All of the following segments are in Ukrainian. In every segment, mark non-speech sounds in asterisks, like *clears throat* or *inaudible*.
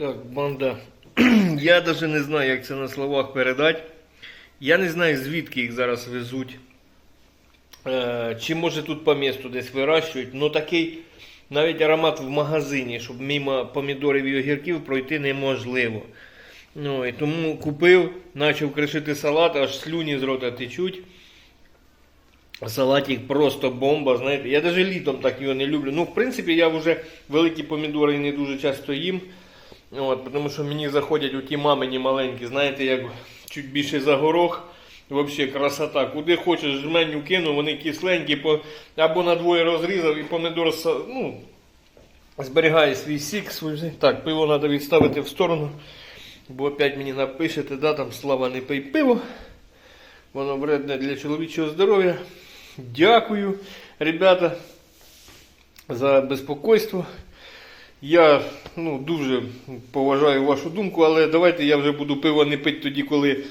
Так, банда. *clears throat* Я навіть не знаю, як це на словах передати. Я не знаю, звідки їх зараз везуть. Е, чи може тут по місту десь вирощують. Ну такий навіть аромат в магазині, щоб мимо помідорів і огірків пройти неможливо. Ну, і тому купив, почав кришити салат, аж слюні з рота течуть. Салатик просто бомба, знаєте. Я навіть літом так його не люблю. Ну, в принципі, я вже великі помідори не дуже часто їм. От, тому що мені заходять у ті мамині маленькі, знаєте, як чуть більше за горох. Взагалі красота. Куди хочеш, жменю кину, вони кисленькі, по, або на двоє розрізав і помідор ну, зберігає свій сік. Свій. Так, пиво треба відставити в сторону. Бо опять мені напишете, да, там слава не пий пиво. Воно вредне для чоловічого здоров'я. Дякую, ребята, за безпокойство. Я ну, дуже поважаю вашу думку, але давайте я вже буду пиво не пити тоді, коли,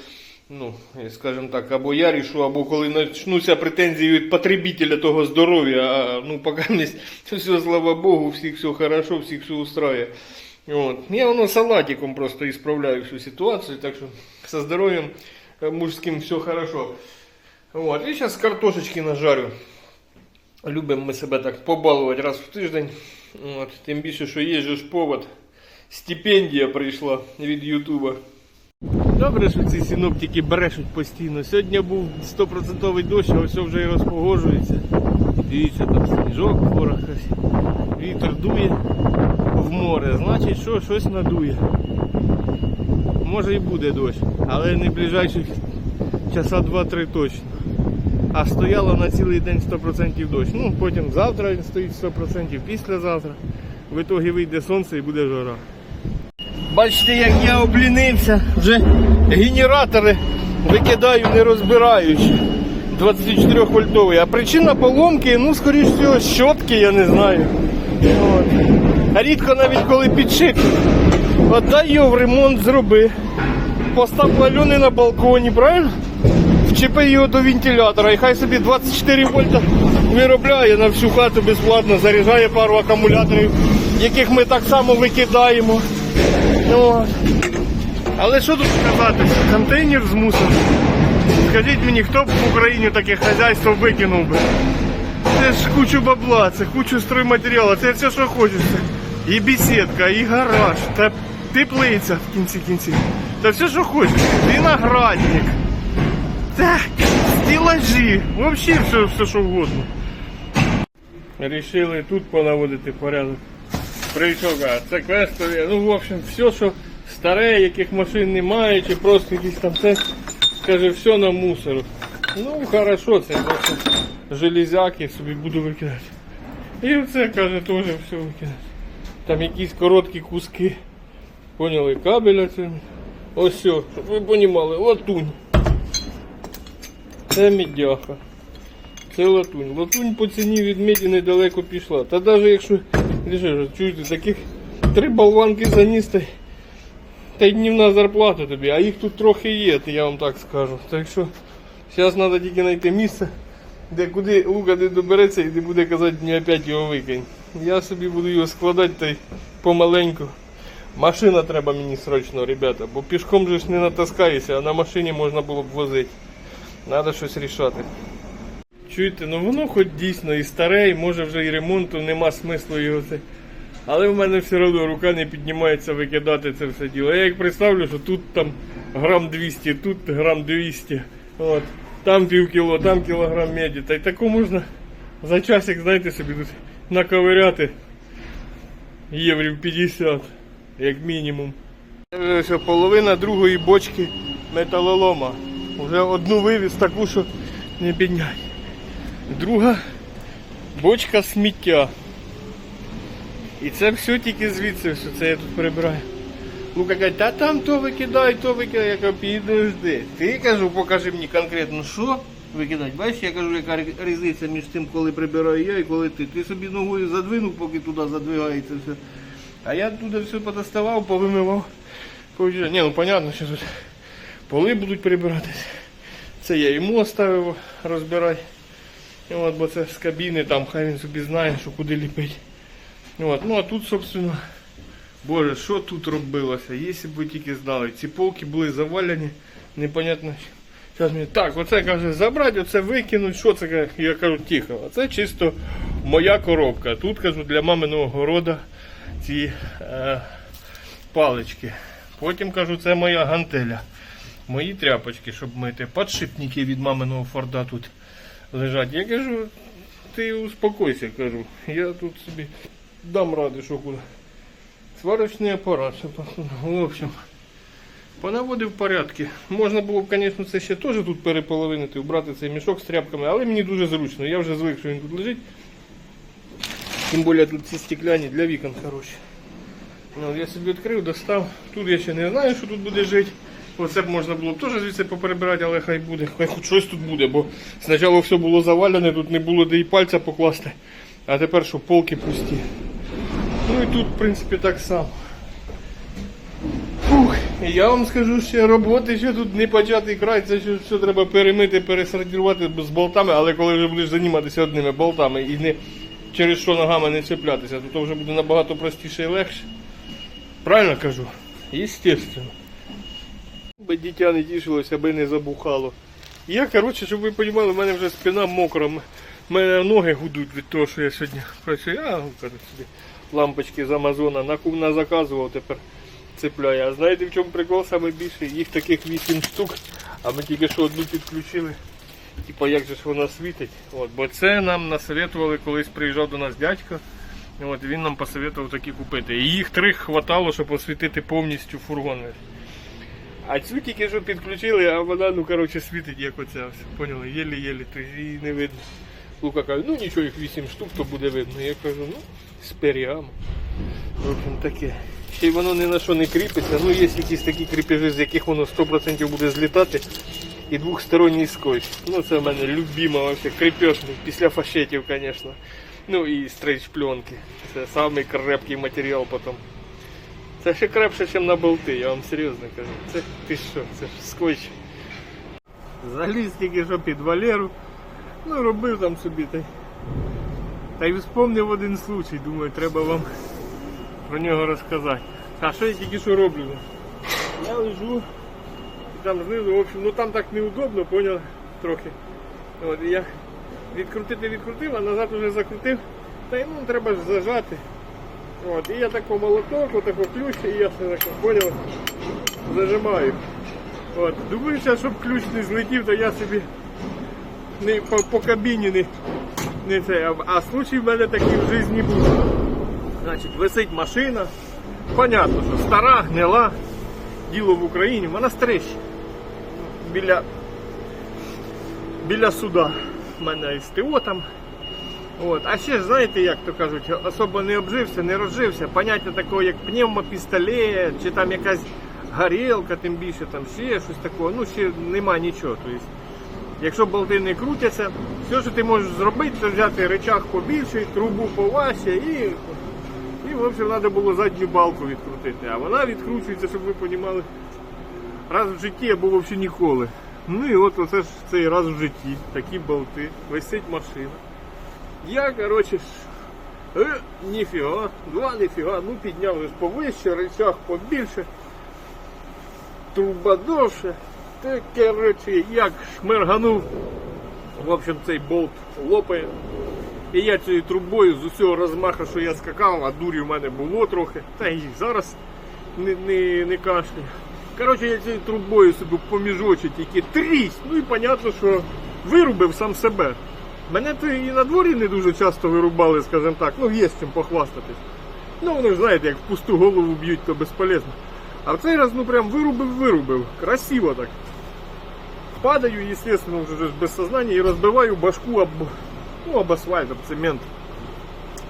ну, скажімо так, або я рішу, або коли почнуться претензії від потребителя того здоров'я. А ну, поки не *laughs* все, слава Богу, всіх все хорошо, всіх все устроює. От. Я воно салатиком просто ісправляю всю ситуацію, так що со здоров'ям е, мужським все хорошо. От. І зараз картошечки нажарю. Любимо ми себе так побалувати раз в тиждень. От. Тим більше, що є ж повод. Стипендія прийшла від Ютуба. Добре, що ці синоптики брешуть постійно. Сьогодні був 100% дощ, а все вже і розпогоджується. Дивіться, там сніжок в горах. Вітер дує в море. Значить, що щось надує. Може і буде дощ, але не ближайших часа 2-3 точно. А стояло на цілий день 100% дощ. Ну, потім завтра він стоїть 100%, післязавтра. В ітогі вийде сонце і буде жара. Бачите, як я облінився, вже генератори викидаю не розбираючи. 24 вольтовий. А причина поломки, ну, скоріш всього, щотки, я не знаю. От. Рідко навіть коли підшик. От дай його в ремонт зроби. Постав лальони на балконі, правильно? Вчепи його до вентилятора і хай собі 24 вольта виробляє на всю хату безплатно, заряджає пару акумуляторів, яких ми так само викидаємо. От. Але що тут сказати? Контейнер з мусором. Скажіть мені, хто б в Україні таке хазяйство викинув би? Це ж кучу бабла, це кучу стройматеріалу, це все, що хочеться. І бесідка, і гараж, та теплиця в кінці кінців. Та все, що хочеться. Виноградник. Так, стелажі. Взагалі все, все, що угодно. Рішили тут понаводити порядок. Прийшов, а це квестові. Ну, в общем, все, що старе, яких машин немає, чи просто якісь там це, каже, все на мусор. Ну, хорошо, це просто железяки собі буду викидати. І оце, каже, теж все викидати. Там якісь короткі куски. Поняли, кабеля це. Ось все, щоб ви розуміли, латунь. Це мідяха. Це латунь. Латунь по ціні від меді недалеко пішла. Та навіть якщо лише, чуєте, таких три болванки заніс, та, й- днівна зарплата тобі, а їх тут трохи є, я вам так скажу. Так що зараз треба тільки знайти місце, де куди лука не добереться і не буде казати, не опять його викинь. Я собі буду його складати та й помаленьку. Машина треба мені срочно, ребята, бо пішком же ж не натаскаєшся, а на машині можна було б возити. Треба щось рішати. Чуєте, ну воно хоч дійсно і старе, і може вже і ремонту нема смислу його це. Але в мене все одно рука не піднімається викидати це все діло. Я як представлю, що тут там грам 200, тут грам 200, от, там пів кіло, там кілограм меді. Та й таку можна за часик, знаєте, собі тут наковиряти єврів 50, як мінімум. Це половина другої бочки металолома. Вже одну вивіз таку, що не підняй. Друга бочка сміття. І це все тільки звідси, все це я тут прибираю. Лука каже, та там то викидай, то викидай. Я кажу, підожди. Ти кажу, покажи мені конкретно, що викидати. Бачиш, я кажу, яка різниця між тим, коли прибираю я і коли ти. Ти собі ногою задвинув, поки туди задвигається все. А я туди все подоставав, повимивав. Ні, ну понятно, що тут поли будуть прибиратись. Це я йому оставив розбирати. От, бо це з кабіни, там хай він собі знає, що куди ліпить. От, ну а тут, собственно, Боже, що тут робилося? Якщо б ви тільки знали. Ці полки були завалені, непонятно. Зараз мені так, оце каже, забрати, оце викинуть, що це? Я кажу, тихо, оце чисто моя коробка. Тут кажу для маминого города ці е, палички. Потім кажу, це моя гантеля. Мої тряпочки, щоб мити. Подшипники від маминого форда тут лежать. Я кажу, ти успокойся, кажу. Я тут собі дам ради, що куди. Сварочний апарат. посуну. В общем, понаводив порядки. Можна було б, звісно, це ще теж тут переполовинити, убрати цей мішок з тряпками, але мені дуже зручно. Я вже звик, що він тут лежить. Тим більше тут ці стекляні для вікон хороші. Ну, я собі відкрив, достав. Тут я ще не знаю, що тут буде жити. Оце б можна було б теж звідси поперебирати, але хай буде. Хай хоч щось тут буде, бо спочатку все було завалене, тут не було де і пальця покласти. А тепер що полки пусті. Ну і тут, в принципі, так само. Фух, я вам скажу, ще роботи, що тут не початий край, це що все треба перемити, пересортувати з болтами, але коли вже будеш займатися одними болтами і не через що ногами не чіплятися, то, то вже буде набагато простіше і легше. Правильно кажу? Естественно. Би дитя не тішилося, аби не забухало. Я, коротше, щоб ви розуміли, в мене вже спина мокра. в мене ноги гудуть від того, що я сьогодні працюю. А, ну, собі, лампочки з Амазона наку- назаказував тепер цепляю. А знаєте в чому прикол саме більше? Їх таких 8 штук, а ми тільки що одну підключили. Типа як же ж вона світить. От, бо це нам насоветували, колись приїжджав до нас дядько. От, він нам посоветував такі купити. І їх три хватало, щоб освітити повністю фургон. А цю тільки що підключили, а вона, ну коротше, світить як оця. Поняли, єлі-єлі, то її не видно. Лука каже, ну нічого, їх 8 штук, то буде видно. Я кажу, ну, сперіамо. В общем, таке. Ще й воно ні на що не кріпиться. Ну, є якісь такі кріпежі, з яких воно 100% буде злітати. І двохсторонній скотч. Ну, це в мене любима вообще крепежник, після фашетів, звісно. Ну і стрейч пленки. Це самий крепкий матеріал потім. Це ще крепше, ніж на болти, я вам серйозно кажу. Це ти що, це ж скотч. Заліз тільки що під Валеру. Ну, робив там собі та. Та й вспомнив один случай, думаю, треба вам про нього розказати. А що я тільки що роблю? Я лежу і там знизу, в общем, ну там так неудобно, поняв трохи. От, і я відкрутити відкрутив, а назад уже закрутив. Та й ну треба ж зажати. От, і я так по молоток, отак ключ, і я все так поняв, зажимаю. От, думаю, щоб ключ не злетів, то я собі не по, по кабіні не, не це. А, а случай в мене такий в житті був. Значить, висить машина. Понятно, що стара, гнила, діло в Україні, вона стрищ. Біля, біля суда. У мене СТО там. От. А ще ж знаєте, як то кажуть, особо не обжився, не розжився. Поняття такого, як пневмопістолет, чи там якась горілка, тим більше там ще щось такого. Ну, ще нема нічого. Тобто, якщо болти не крутяться, все, що ти можеш зробити, це взяти речах побільший, трубу поважче і, і в общем, треба було задню балку відкрутити. А вона відкручується, щоб ви розуміли, раз в житті або взагалі ніколи. Ну і от оце ж цей раз в житті, такі болти, висить машина. Я, короче, ж, е, ніфіга, два ніфіга, ну підняв повище, речах побільше, труба довше. Ти, короче, як шмерганув, в общем, цей болт лопає. І я цією трубою з усього розмаху, що я скакав, а дурі в мене було трохи, та і зараз не, не, не кашляю. Коротше, я цією трубою собі поміжочі тільки трісь. Ну і понятно, що вирубив сам себе. Мене то і на дворі не дуже часто вирубали, скажімо так, ну є з чим похвастатись. Ну вони ж знаєте, як в пусту голову б'ють, то безполезно. А в цей раз ну прям вирубив-вирубив. Красиво так. Падаю, естественно, вже без сознання і розбиваю башку об, ну, об асфальт, об цемент.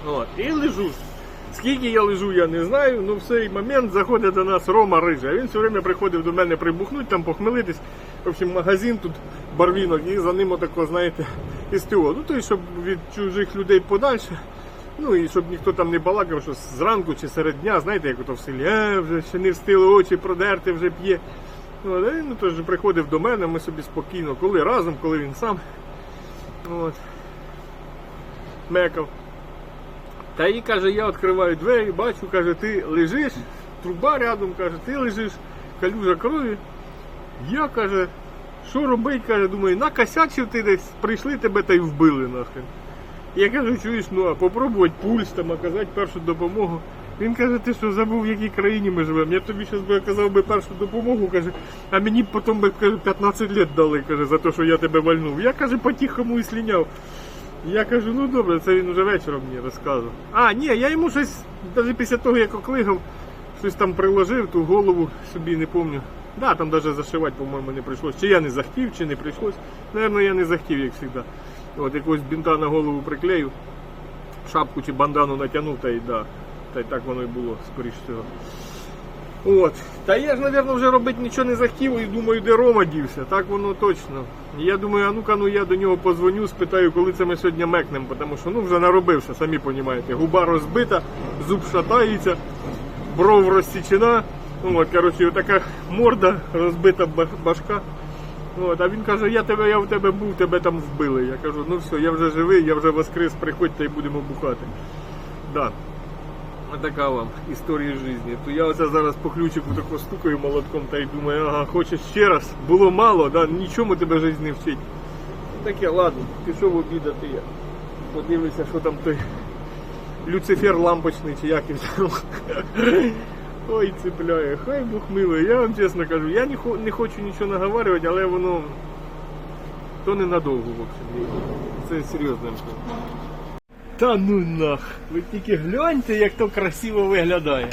От, і лежу. Скільки я лежу, я не знаю, але в цей момент заходить до нас Рома Рижа. Він все время приходив до мене прибухнути, там похмелитись. В общем, магазин тут барвінок, і за ним отако, знаєте, СТО. Ну, то й щоб від чужих людей подальше. Ну і щоб ніхто там не балакав, що зранку чи серед дня, знаєте, як ото в селі, е, вже ще не встигли очі продерти, вже п'є. Ну, а він, ну, тож приходив до мене, ми собі спокійно, коли разом, коли він сам. От. Мекав. Та і каже, я відкриваю двері, бачу, каже, ти лежиш, труба рядом, каже, ти лежиш, калюжа крові. Я каже, що робить, каже, думаю, накосячив ти десь, прийшли тебе та й вбили нахрен. Я кажу, чуєш, ну а попробувати пульс там, оказати першу допомогу. Він каже, ти що забув, в якій країні ми живемо? Я б тобі зараз би оказав би першу допомогу, каже, а мені б потім би каже, 15 років дали, каже, за те, що я тебе вальнув. Я каже, по-тихому і сліняв. Я кажу, ну добре, це він вже вечором мені розказував. А, ні, я йому щось, навіть після того, як оклигав, щось там приложив, ту голову собі не пам'ятаю. Да, там навіть зашивати, по-моєму, не прийшлось. Чи я не захотів, чи не прийшлось. Наверно, я не захотів, як завжди. От якогось бінта на голову приклеїв, шапку чи бандану натягнув, та й да. Та й так воно і було, скоріш всього. От. Та я ж, мабуть, вже робити нічого не захотів і думаю, де Рома дівся. Так воно точно. Я думаю, а ну-ка, ну я до нього позвоню, спитаю, коли це ми сьогодні мекнемо, тому що ну вже наробився, самі розумієте. Губа розбита, зуб шатається, бров розсічена. Ну, от, коротше, така морда, розбита башка. От, а він каже, я тебе, я в тебе був, тебе там вбили. Я кажу, ну все, я вже живий, я вже воскрес, приходьте і будемо бухати. Да. Отака вам історія життя. То я оце зараз по ключику тако стукаю молотком та й думаю, ага, хочеш ще раз. Було мало, да, нічому тебе життя не вчить. Таке, ладно, пішов обідати я. Подивлюся, що там той Люцифер лампочний чи як там. Ой, цепляє, хай Бог милує. Я вам чесно кажу, я не, хо- не хочу нічого наговарювати, але воно то ненадовго, в общем. Це серйозно. Та ну нах. Ви тільки гляньте, як то красиво виглядає.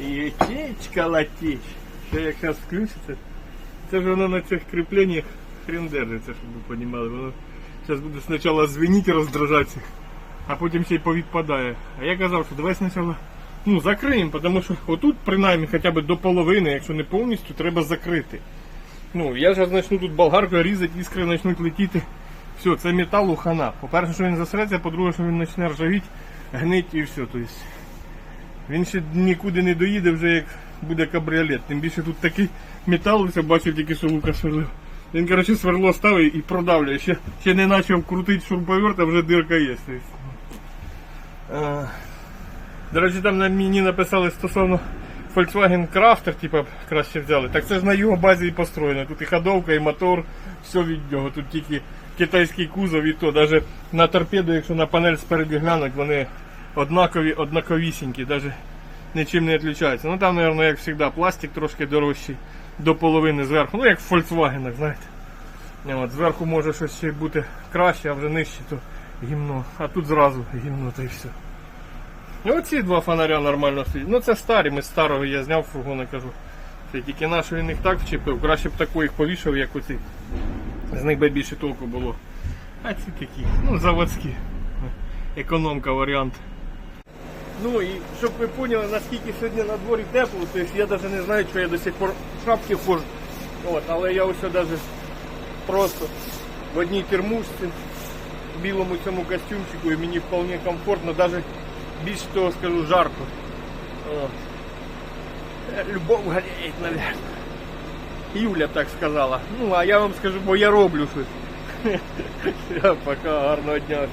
І течка латіч. Ще як зараз включиться. Це ж воно на цих кріпленнях хрен держиться, щоб ви розуміли. Воно зараз буде спочатку звеніти, роздражатися, а потім ще й повідпадає. А я казав, що давай спочатку ну, закриємо, тому що отут, принаймні, хоча б до половини, якщо не повністю, треба закрити. Ну, я зараз почну тут болгаркою різати, іскри почнуть летіти. Все, це металу хана. По-перше, що він засреться, по-друге, що він почне ржавіти, гнить і все. Тобто, він ще нікуди не доїде, вже як буде кабріолет. Тим більше тут такий метал, я бачив тільки що Лука сверлив. Він, коротше, сверло ставить і продавлює. Ще, ще не почав крутити шуруповерт, а вже дирка є. Тобто, до речі, там мені написали стосовно Volkswagen Crafter, типа, краще взяли. Так це ж на його базі і построєно. Тут і ходовка, і мотор, все від нього. Тут тільки китайський кузов і то. Навіть на торпеду, якщо на панель спереді глянуть, вони однакові, однаковісінькі, навіть нічим не відрізняються. Ну там, мабуть, як завжди, пластик трошки дорожчий до половини зверху. Ну як в Volkswagen, знаєте. От, зверху може щось ще бути краще, а вже нижче, то гімно. А тут зразу гімно та й все. І оці два фонаря нормально стоять. Ну це старі, ми з старого я зняв фургона, кажу. Тільки наш він їх так вчепив, краще б таку їх повішав, як оці. З них би більше толку було. А ці такі, ну заводські. Економка варіант. Ну і щоб ви поняли, наскільки сьогодні на дворі тепло, то я навіть не знаю, що я до сих пор в шапці ходжу. От, але я ось навіть просто в одній термушці, в білому цьому костюмчику, і мені вполне комфортно, навіть більше того скажу жарко. О. Е, Любов горіє, наверное. Юля так сказала. Ну, а я вам скажу, бо я роблю щось. *laughs* Все, пока, гарного дня.